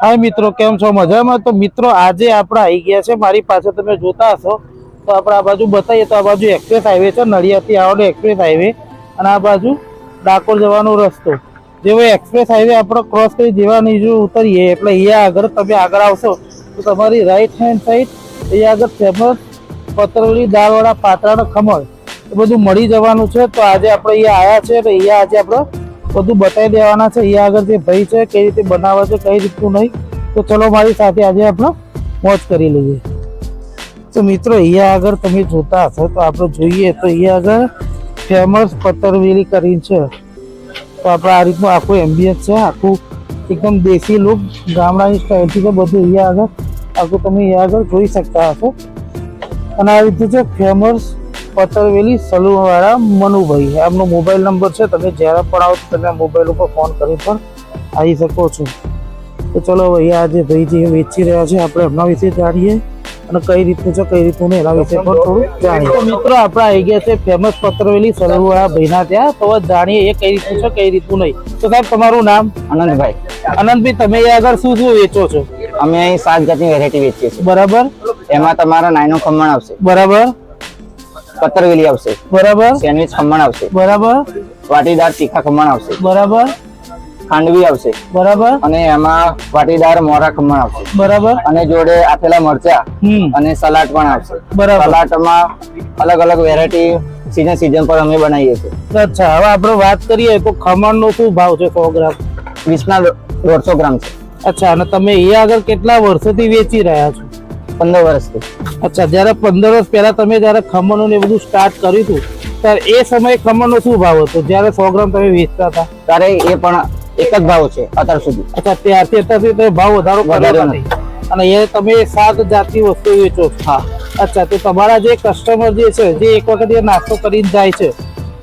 હા મિત્રો, કેમ છો? મજામાં? તો મિત્રો, આજે આપણે આવી ગયા છે. મારી પાસે તમે જોતા હશો. તો આપણે આ બાજુ બતાવીએ તો આ બાજુ એક્સપ્રેસ હાઈવે છે. નડિયાદથી આવડો એક્સપ્રેસ હાઈવે અને આ બાજુ ડાકોર જવાનો રસ્તો. જેવો એક્સપ્રેસ હાઈવે આપણે ક્રોસ કરી જવાની જો ઉતરીએ, એટલે અહીંયા આગળ તમે આગળ આવશો, તો તમારી રાઈટ હેન્ડ સાઈડ અહીંયા આગળ ફેમસ પતરવલી દાળવાળા પાતરાનો ખમણ. એ બધું મળી જવાનું છે. તો આજે આપણે અહીંયા આવ્યા છે. તો અહીંયા આજે આપણે બધું બતાવી દેવાના છે. અહીંયા આગળ જે ભાઈ છે, કઈ રીતે બનાવે છે, કઈ રીતનું નહીં. તો ચલો મારી સાથે આજે આપણે મોજ કરી લઈએ. તો મિત્રો, અહીંયા આગળ તમે જોતા હશો, તો આપણે જોઈએ તો અહીંયા આગળ ફેમસ પતરવેલી કરીને છે. તો આપણે આ રીતનું આખું એમ્બિયન્સ છે, આખું એકદમ દેશી લુક ગામડાની સ્ટાઇલથી છે બધું અહીંયા આગળ, આખું તમે અહીંયા આગળ જોઈ શકતા હશો. અને આ રીતે છે ફેમસ પતરવેલી સલૂન વાળા મનુભાઈ આપનો મોબાઈલ નંબર છે. તમે જ્યારે પણ આવો તમે મોબાઈલ ઉપર ફોન કરી પણ આવી શકો છો. તો ચલો ભાઈ આજે ભાઈ જે વેચી રહ્યા છે. આપણે એમના વિશે જાણીએ અને કઈ રીતનું છે કઈ રીતનું એના વિશે પણ થોડું જાણીએ. તો મિત્રો આપણે આવી ગયા છે ફેમસ પતરવેલી સલૂન વાળા ભાઈના ત્યાં. તો જાણીએ એ કઈ રીતનું છે કઈ રીતનું નહીં. તો સાહેબ તમારું નામ? આનંદભાઈ આનંદભાઈ તમે આગળ શું શું વેચો છો? અમે અહીં સાત જાતની વેરાયટી વેચીએ છીએ. બરાબર. એમાં તમારા નાયનો ખમણ આવશે. બરાબર. પતરવેલી આવશે. બરાબર. સેન્ડવિચ ખમણ આવશે. બરાબર. વાટીદાર તીખા ખમણ આવશે. બરાબર. ખાંડવી આવશે. બરાબર. અને એમાં વાટીદાર મોરા ખમણ આવશે. બરાબર. અને જોડે આપેલા મરચા અને સલાડ પણ આવશે. બરાબર. સલાડમાં અલગ અલગ વેરાયટી સીઝન સીઝન પર અમે બનાવીએ છીએ. અચ્છા હવે આપણે વાત કરીએ તો ખમણનો શું ભાવ છે સો ગ્રામ? વીસના દોઢસો ગ્રામ છે. અચ્છા અને તમે એ આગળ કેટલા વર્ષોથી વેચી રહ્યા છો? પંદર વર્ષથી અચ્છા જ્યારે પંદર વર્ષ પહેલા તમે જ્યારે ખમણનું ને એ બધું સ્ટાર્ટ કર્યું હતું ત્યારે એ સમયે ખમણનો શું ભાવ હતો? જ્યારે સો ગ્રામ તમે વેચતા હતા? ત્યારે એ પણ એક જ ભાવ છે અત્યાર સુધી. અચ્છા ત્યારથી અત્યારથી તમે ભાવ વધારો કર્યો નથી અને એ તમે સાત જાતની વસ્તુ વેચો છો. હા. અચ્છા તો તમારા જે કસ્ટમર જે છે જે એક વખત એ નાસ્તો કરીને જાય છે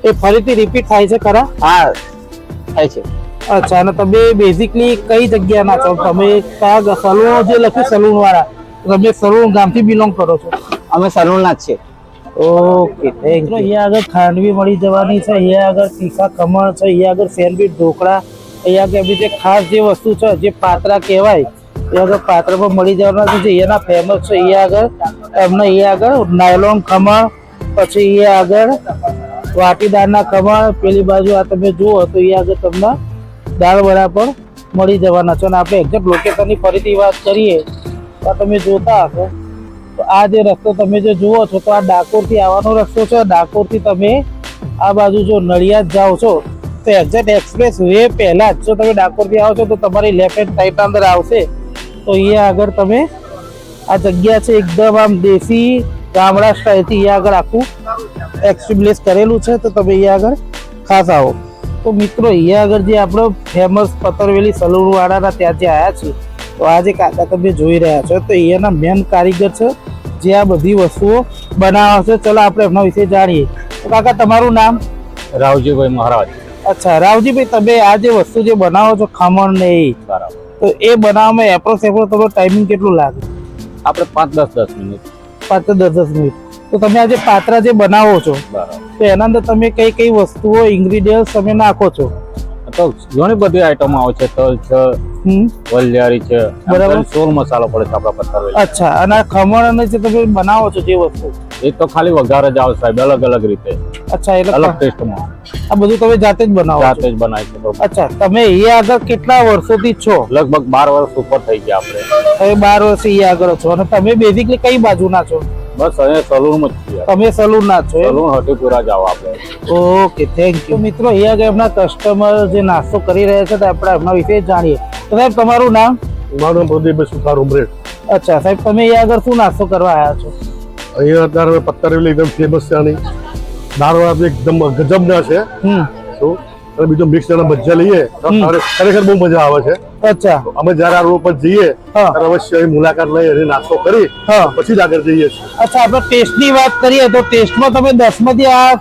એ ફરીથી રિપીટ થાય છે ખરા? હા થાય છે. અચ્છા અને તમે બેઝિકલી કઈ જગ્યાના છો તમે કયા સલૂન જે લખ્યું સલૂન વાળા? તમે સલૂન ગામથી બિલોંગ કરો છો? અમે સલૂનના જ છીએ. ઓકે થેન્ક યુ અહીંયા આગળ ખાંડવી મળી જવાની છે અહીંયા આગળ તીખા ખમણ છે અહીંયા આગળ સેન્ડવિચ ઢોકળા અહીંયા આગળ બી જે ખાસ જે વસ્તુ છે જે પાત્રા કહેવાય એ આગળ પાત્ર પણ મળી જવાના છે એના ફેમસ છે અહીંયા આગળ તમને અહીંયા આગળ નાયલોન ખમણ પછી અહીંયા આગળ વાટીદારના ખમણ પેલી બાજુ આ તમે જુઓ તો અહીંયા આગળ તમને દાળ વડા પણ મળી જવાના છે. અને આપણે એક્ઝેક્ટ લોકેશનની ફરીથી વાત કરીએ આ તમે જોતા હશો. તો આ જે રસ્તો તમે જે જુઓ છો, તો આ ડાકોરથી આવવાનો રસ્તો છે. ડાકોરથી તમે આ બાજુ જો નડિયાદ જાઓ છો, તો એક્ઝેક્ટ એક્સપ્રેસ વે પહેલાં જ જો તમે ડાકોરથી આવો છો, તો તમારી લેફ્ટ હેન્ડ સાઈડ અંદર આવશે. તો અહીંયા આગળ તમે આ જગ્યા છે, એકદમ આમ દેશી ગામડા સ્ટાઇલથી અહીંયા આગળ આખું એક્સપ્લેસ કરેલું છે. તો તમે અહીંયા આગળ ખાસ આવો. તો મિત્રો, અહીંયા આગળ જે આપણો ફેમસ પતરવેલી સલૂનવાળાના ત્યાં જે આવ્યા છે તો આ જે કાકા તમે જોઈ રહ્યા છો તો એના મેન કારીગર છે જે આ બધી વસ્તુઓ બનાવે છે. ચલો આપણે એમના વિશે જાણીએ. તો કાકા તમારું નામ? રાવજીભાઈ મહારાજ. અચ્છા રાવજીભાઈ તમે આ જે વસ્તુ જે બનાવો છો ખમણ ને એ બરાબર. તો એ બનાવવામાં એપ્રોક્સ એપ્રોક્સ તમારો ટાઈમિંગ કેટલું લાગે? આપણે પાંચ દસ દસ મિનિટ. પાંચ દસ દસ મિનિટ. તો તમે આ જે પાત્રા જે બનાવો છો તો એના અંદર તમે કઈ કઈ વસ્તુઓ ઇન્ગ્રીડિયન્ટ તમે નાખો છો? તો ઘણી બધી આઈટમો આવે છે. તલ છે વલિયારી છે. બરાબર. સોળ મસાલો પડે છે આપણા પથ્થર અચ્છા અને ખમણ અને જે તમે બનાવો છો જે વસ્તુ? એ તો ખાલી વઘાર જ આવે સાહેબ અલગ અલગ રીતે. અચ્છા એટલે અલગ ટેસ્ટમાં આ બધું તમે જાતે જ બનાવો જાતે જ બનાવી છે અચ્છા તમે એ આગળ કેટલા વર્ષોથી છો? લગભગ બાર વર્ષ ઉપર થઈ ગયા આપણે. તમે બાર વર્ષ એ આગળ છો અને તમે બેઝિકલી કઈ બાજુના છો? બસ અહીંયા સલૂનમાં તમે સલૂન ના છો? સલૂન હટીપુરા જાવ આપણે. ઓકે થેન્ક યુ મિત્રો અહીંયા આગળ એમના કસ્ટમર જે નાસ્તો કરી રહ્યા છે તો આપણે એમના વિશે જાણીએ. તો સાહેબ તમારું નામ? મારું નામ પ્રદીપભાઈ સુથાર ઉમરેટ અચ્છા સાહેબ તમે અહીંયા આગળ શું નાસ્તો કરવા આવ્યા છો? અહીંયા અત્યારે પત્તારેલી એકદમ ફેમસ છે આની. દાળવાળા એકદમ ગજબના છે. હમ. શું અને બીજું મિક્સ ના ભજીયા લઈએ. ખરેખર બહુ મજા આવે છે. અચ્છા. અમે જયારે આ રોડ પર જઈએ. ત્યારે અવશ્ય મુલાકાત લઈ અને નાસ્તો કરી પછી જ આગળ જઈએ છીએ. અચ્છા આપણે ટેસ્ટની વાત કરીએ તો ટેસ્ટમાં તમે દસમાંથી આ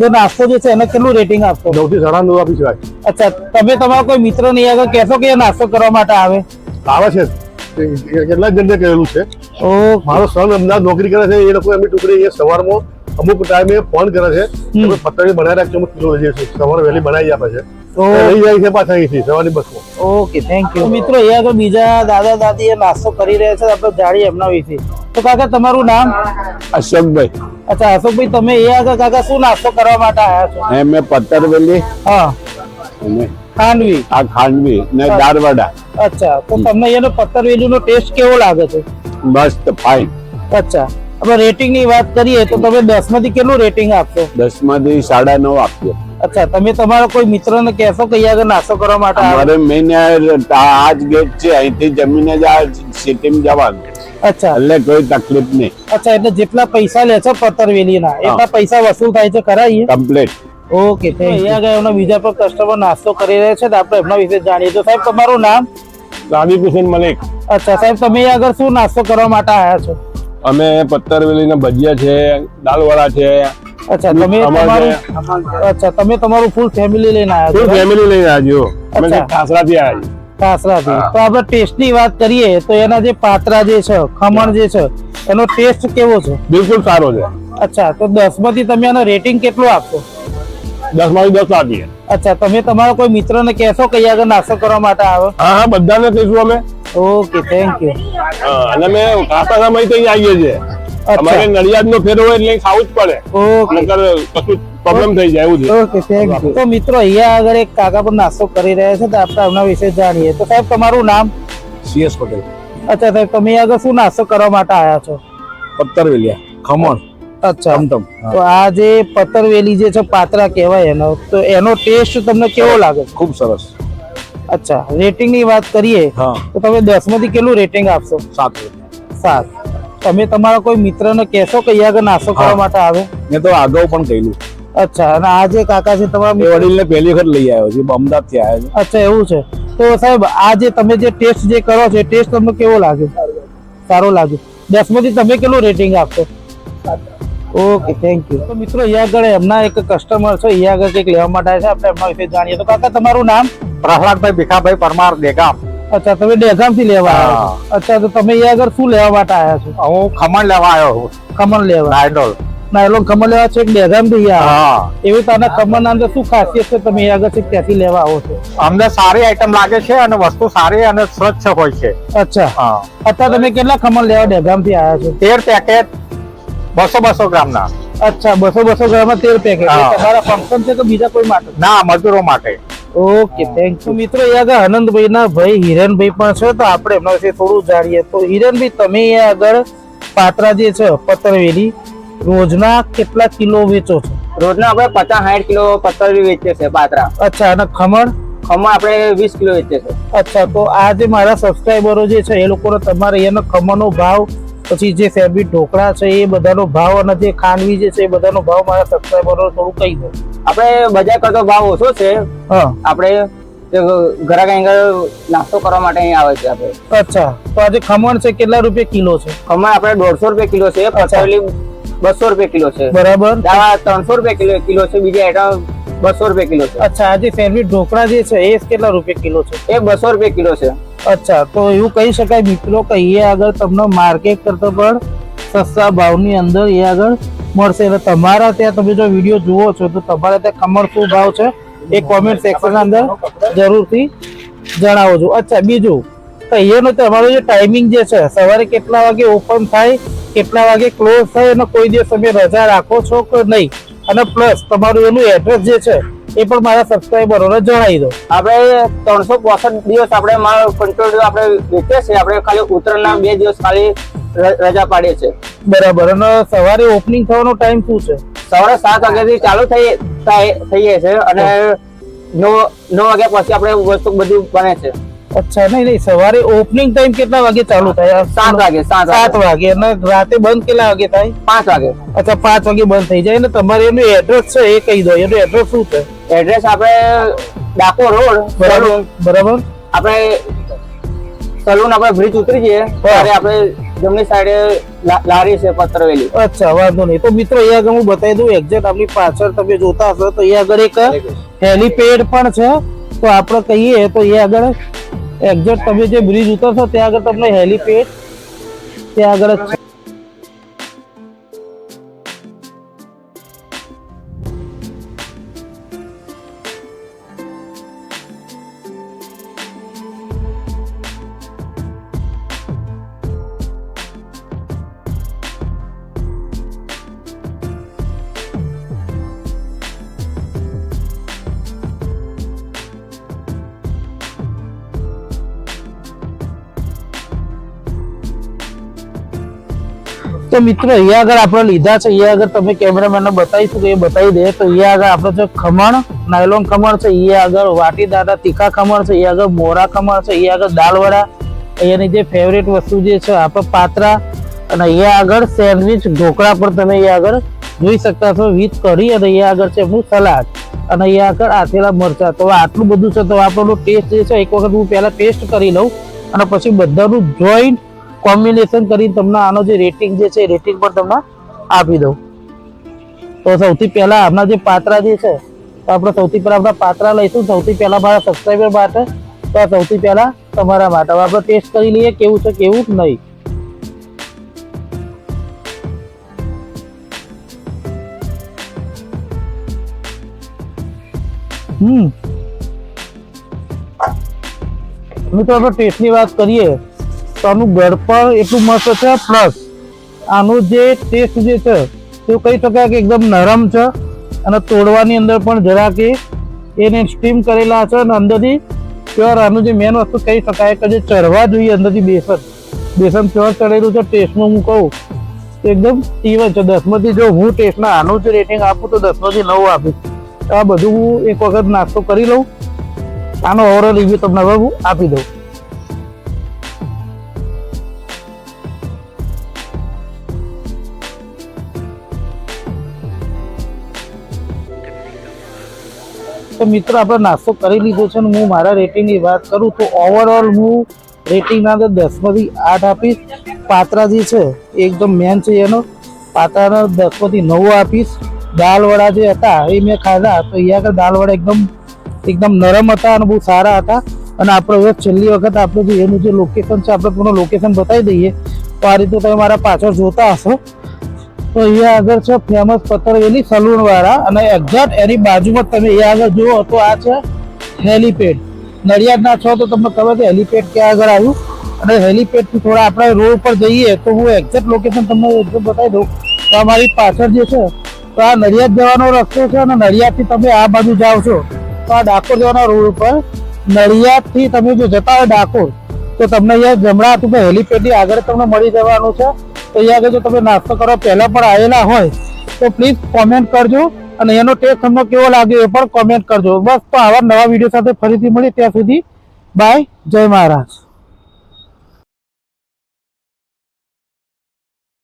જે નાસ્તો જે છે એને કેટલું રેટિંગ આપશો? નવથી સાડા નવ આપી શકાય. અચ્છા તમે તમારા કોઈ મિત્ર નહીં આગળ કહેશો કે નાસ્તો કરવા માટે આવે? આવે છે. કેટલા જણને કહેલું છે. મારો સન અમદાવાદ નોકરી કરે છે એ લોકો એમની ટુકડી અહીંયા સવારમાં અમુક ટાઈમે ફોન કરે છે કે પતંગ બનાવી રાખજો અમે કિલો લઈ જઈશું સવારે વહેલી બનાવી આપે છે. લઈ જાય છે પાછા અહીંથી સવારની બસમાં. ઓકે થેન્ક યુ મિત્રો એ આગળ બીજા દાદા દાદી એ નાસ્તો કરી રહ્યા છે આપણે જાણીએ એમના વિશે. તો કાકા તમારું નામ? અશોકભાઈ. અચ્છા અશોકભાઈ તમે એ આગળ કાકા શું નાસ્તો કરવા માટે આવ્યા છો? એ મેં પત્તરવેલી હા. ખાંડવી. આ ખાંડવી ને દારવાડા. અચ્છા તો તમને એનો પત્તરવેલીનો ટેસ્ટ કેવો લાગે છે? મસ્ત ફાઇન અચ્છા. આપણે રેટિંગની વાત કરીએ તો તમે દસમાંથી કેટલું રેટિંગ આપશો? દસમાંથી સાડા નવ આપજો અચ્છા તમે તમારા કોઈ મિત્રને કહેશો કે અહીંયા નાસ્તો કરવા માટે આવે અમારે મેઇન આ જ ગેટ છે અહીંથી જમીને જ આ સિટીમાં જવાનું. અચ્છા. એટલે કોઈ તકલીફ નહીં. અચ્છા એટલે જેટલા પૈસા લે છે ના એટલા પૈસા વસૂલ થાય છે ખરા અહીંયા? કમ્પ્લીટ ઓકે અહીંયા આગળ એમના બીજા પર કસ્ટમર નાસ્તો કરી રહ્યા છે તો આપણે એમના વિશે જાણીએ તો સાહેબ તમારું નામ? રાબી હુસેન મલિક. અચ્છા સાહેબ તમે અહીંયા આગળ શું નાસ્તો કરવા માટે આવ્યા છો? અમે પત્તરવેલીના ભજીયા છે દાલવડા છે. અચ્છા તમે તમારું અચ્છા તમે તમારું ફૂલ ફેમિલી લઈને આવ્યા ફૂલ ફેમિલી લઈને આવ્યો અમે. ખાસરાથી આવ્યા છીએ. કાસરાથી તો આપણે ટેસ્ટની વાત કરીએ તો એના જે પાત્રા જે છે ખમણ જે છે એનો ટેસ્ટ કેવો છે? બિલકુલ સારો છે. અચ્છા તો દસમાંથી તમે એનો રેટિંગ કેટલું આપશો? દસમાંથી દસ આપીએ. અચ્છા તમે તમારા કોઈ મિત્રને કહેશો કે આગળ નાસ્તો કરવા માટે આવે? હા હા બધાને કહીશું અમે. ઓકે થેન્ક યુ હા, અને અમે ખાતા સમય તો અહીંયા આવીએ છીએ. અમારે નડિયાદ નો ફેરો હોય એટલે ખાવું જ પડે. ઓકે નકર કશું પ્રોબ્લેમ થઈ જાય એવું છે. ઓકે થેન્ક યુ તો મિત્રો અહીંયા આગળ એક કાકા પર નાસ્તો કરી રહ્યા છે તો આપણે એમના વિશે જાણીએ. તો સાહેબ તમારું નામ? C S Patel. અચ્છા સાહેબ તમે આગળ શું નાસ્તો કરવા માટે આવ્યા છો? પત્તરવેલિયા ખમણ. અચ્છા. તો આ જે પતરવેલી જે છે પાત્રા કહેવાય એનો. તો એનો ટેસ્ટ તમને કેવો લાગે? ખૂબ સરસ. અચ્છા રેટિંગની વાત કરીએ તો તમે દસમાંથી કેટલું રેટિંગ આપશો? સાત. સાત. તમે તમારા કોઈ મિત્રને કહેશો કે આગળ નાસ્તો કરવા માટે આવે? મેં તો અગાઉ પણ કહેલું. અચ્છા અને આ જે કાકા છે તમારા વડીલને પહેલી વખત લઈ આવ્યો છે અમદાવાદથી આવ્યો છે. અચ્છા એવું છે. તો સાહેબ આ જે તમે જે ટેસ્ટ જે કરો છો ટેસ્ટ તમને કેવો લાગે સારો લાગે દસમાંથી તમે કેટલું રેટિંગ આપશો? ઓકે થેન્ક યુ તો મિત્રો અહીંયા આગળ એમના એક કસ્ટમર છે અહીંયા આગળ કંઈક લેવા માટે આવે છે આપણે એમના વિશે જાણીએ. તો કાકા તમારું નામ? પ્રહલાદભાઈ ભીખાભાઈ પરમાર દેગામ. અચ્છા તમે ડેગામથી લેવા આવ્યા અચ્છા તો તમે અહીંયા આગળ શું લેવા માટે આવ્યા છો? હું ખમણ લેવા આવ્યો છું. ખમણ લેવા. નાયડોલ. નાયલોન ખમણ લેવા છો એક ડેગામથી હા. એવી તો આના ખમણ ના અંદર શું ખાસિયત છે? તમે આગળ ત્યાંથી લેવા આવો છો? અમને સારી આઈટમ લાગે છે અને વસ્તુ સારી અને સ્વચ્છ હોય છે. અચ્છા. હા. અત્યારે તમે કેટલા ખમણ લેવા ડેગામથી આવ્યા છો? તેર પેકેટ બસો બસો ગ્રામ ના અચ્છા બસો બસો ગ્રામમાં તેર પેકેટ તમારા ફંક્શન છે કે બીજા કોઈ માટે? ના મજૂરો માટે. ઓકે થેન્ક યુ મિત્રો આગળ આનંદભાઈ ના ભાઈ હિરેનભાઈ પણ છે તો આપણે એમના વિશે થોડું જાણીએ. તો હિરેનભાઈ તમે આગળ પાત્રા જે છે પતરવેલી રોજના કેટલા કિલો વેચો છો? રોજના આપણે પચાસ સાઠ કિલો પત્તર વેચીએ છે પાત્રા. અચ્છા અને ખમણ? ખમણ આપણે વીસ કિલો વેચીએ છે અચ્છા તો આ જે મારા સબસ્ક્રાઈબરો જે છે એ લોકોને તમારે અહીંયાનો ખમણનો ભાવ પછી જે ફેબ્રિક ઢોકળા છે એ બધાનો ભાવ અને જે ખાંડવી જે છે એ બધાનો ભાવ મારા સબસ્ક્રાઈબરો થોડું કહી દો. આપણે બજાર કરતો ભાવ ઓછો છે. આપણે ઘરાક આગળ નાસ્તો કરવા માટે અહીં આવે છે આપણે. અચ્છા. તો આજે ખમણ છે કેટલા રૂપિયા કિલો છે? ખમણ આપણે દોઢસો રૂપિયા કિલો છે પછાવેલી બસો રૂપિયા કિલો છે. બરાબર. દાવા ત્રણસો રૂપિયા કિલો કિલો છે બીજા આઈટમ બસો રૂપિયા કિલો છે. અચ્છા આજે ફેરવી ઢોકળા જે છે એ કેટલા રૂપિયા કિલો છે? એ બસો રૂપિયા કિલો છે. અચ્છા તો એવું કહી શકાય મિત્રો કે અહીંયા આગળ તમને માર્કેટ કરતો પણ સસ્તા ભાવની અંદર એ આગળ મળશે. એટલે તમારા ત્યાં તમે જો વીડિયો જુઓ છો, તો તમારા ત્યાં કમળ શું ભાવ છે, એ કોમેન્ટ સેક્શન અંદર જરૂરથી જણાવો છો અચ્છા, બીજું, તો અહીંયાનો તમારો જે ટાઈમિંગ જે છે, સવારે કેટલા વાગે ઓપન થાય, કેટલા વાગે ક્લોઝ થાય, અને કોઈ દિવસ તમે રજા રાખો છો કે નહીં? અને પ્લસ તમારું એનું એડ્રેસ જે છે, એ પણ મારા સબસ્ક્રાઈબરોને જણાવી દો. આપણે ત્રણસો દિવસ આપણે મારો કંટ્રોલ આપણે વેચીએ છીએ આપણે ખાલી ઉત્તરાયણના બે દિવસ ખાલી રજા પાડીએ છીએ. બરાબર. અને સવારે ઓપનિંગ થવાનો ટાઈમ શું છે? સવારે સાત વાગ્યાથી ચાલુ થઈ થઈએ છે અને નવ નવ વાગ્યા પછી આપણે વસ્તુ બધું બને છે. અચ્છા નહીં નહીં. સવારે ઓપનિંગ ટાઈમ કેટલા વાગે ચાલુ થાય? સાત વાગે સાત વાગે. અને રાતે બંધ કેટલા વાગે થાય? પાંચ વાગે. અચ્છા પાંચ વાગે બંધ થઈ જાય. અને તમારે એનું એડ્રેસ છે એ કહી દો. એનું એડ્રેસ શું છે? એડ્રેસ આપણે ડાકોર રોડ બરાબર. બરાબર. આપણે સલૂન આપણે બ્રિજ ઉતરી જઈએ ત્યારે આપણે જમણી સાઈડે લારી છે પત્રવેલી અચ્છા વાંધો નહીં. તો મિત્રો અહીંયા આગળ હું બતાવી દઉં એક્ઝેક્ટ આપણી પાછળ તમે જોતા હશો. તો અહીંયા આગળ એક હેલીપેડ પણ છે. તો આપણે કહીએ તો અહીંયા આગળ એક્ઝેક્ટ તમે જે બ્રિજ ઉતરશો ત્યાં આગળ તમને હેલીપેડ ત્યાં આગળ મિત્રો અહીંયા આગળ આપણે લીધા છે અહીંયા આગળ તમે કેમેરામેનને બતાવીશું કે એ બતાવી દે તો અહીંયા આગળ આપણે છે ખમણ નાયલોન ખમણ છે અહીંયા આગળ વાટી દાદા તીખા ખમણ છે અહીંયા આગળ મોરા ખમણ છે અહીંયા આગળ દાલવડા અહીંયાની જે ફેવરેટ વસ્તુ જે છે આપણે પાત્રા અને અહીંયા આગળ સેન્ડવિચ ઢોકળા પણ તમે અહીંયા આગળ જોઈ શકતા છો વિથ કરી અને અહીંયા આગળ છે એમનું સલાડ અને અહીંયા આગળ આથેલા મરચા તો આટલું બધું છે તો આપણો ટેસ્ટ જે છે એક વખત હું પહેલાં ટેસ્ટ કરી લઉં અને પછી બધાનું જોઈન્ટ કોમ્બિનેશન કરીને તમને આનો જે રેટિંગ જે છે રેટિંગ પણ તમને આપી દઉં. તો સૌથી પહેલાં આપણા જે પાત્રા જે છે, તો આપણે સૌથી પહેલાં આપણા પાત્રા લઈશું. સૌથી પહેલાં મારા સબસ્ક્રાઈબર માટે, તો સૌથી પહેલાં તમારા માટે. હવે આપણે ટેસ્ટ કરી લઈએ કેવું છે, કેવું નહીં. હમ. મિત્રો, આપણે ટેસ્ટની વાત કરીએ. તો આનું ગળપણ એટલું મસ્ત છે પ્લસ આનું જે ટેસ્ટ જે છે, તે કહી શકાય કે એકદમ નરમ છે. અને તોડવાની અંદર પણ જરા કે એને સ્ટીમ કરેલા છે અને અંદરથી પ્યોર આનું જે મેન વસ્તુ કહી શકાય કે જે ચરવા જોઈએ, અંદરથી બેસન. બેસન પ્યોર ચડેલું છે ટેસ્ટમાં હું કહું. એકદમ ટીવન છે. દસમાંથી જો હું ટેસ્ટના આનું જ રેટિંગ આપું, તો દસમાંથી નવ આપીશ. આ બધું હું એક વખત નાસ્તો કરી લઉં. આનો ઓવરઓલ રિવ્યુ તમને હવે હું આપી દઉં. તો મિત્રો, આપણે નાસ્તો કરી લીધો છે અને હું મારા રેટિંગની વાત કરું તો ઓવરઓલ હું રેટિંગના અંદર દસમાંથી આઠ આપીશ. પાત્રા જે છે એકદમ મેન છે એનો. પાત્રાના દસમાંથી નવ આપીશ. દાલવડા જે હતા, એ મેં ખાધા. તો અહીંયા આગળ દાલવડા એકદમ એકદમ નરમ હતા અને બહુ સારા હતા. અને આપણે હવે છેલ્લી વખત આપણે જે એનું જે લોકેશન છે, આપણે પૂરું લોકેશન બતાવી દઈએ. તો આ રીતે તમે મારા પાછળ જોતા હશો. તો અહીંયા આગળ છે ફેમસ પતરવેલી સલૂન વાળા. અને એક્ઝેક્ટ એની બાજુમાં તમે અહીંયા આગળ જુઓ તો આ છે હેલીપેડ નડિયાદના છો તો તમને ખબર છે હેલીપેડ ક્યાં આગળ આવ્યું? અને હેલીપેડથી થોડા આપણે રોડ પર જઈએ તો હું એક્ઝેક્ટ લોકેશન તમને એકદમ બતાવી દઉં. તો અમારી પાછળ જે છે, તો આ નડિયાદ જવાનો રસ્તો છે અને નડિયાદથી તમે આ બાજુ જાઓ છો. તો આ ડાકોર જવાના રોડ ઉપર નડિયાદથી તમે જો જતા હોય ડાકોર, તો તમને અહીંયા જમણા હાથ ઉપર હેલીપેડની આગળ તમને મળી જવાનું છે. તો અહીંયા આગળ જો તમે નાસ્તો કરવા પહેલાં પણ આવેલા હોય, તો પ્લીઝ કોમેન્ટ કરજો અને એનો ટેસ્ટ તમને કેવો લાગ્યો એ પણ કોમેન્ટ કરજો. બસ તો આવા નવા વીડિયો સાથે ફરીથી મળી ત્યાં સુધી. બાય જય મહારાજ.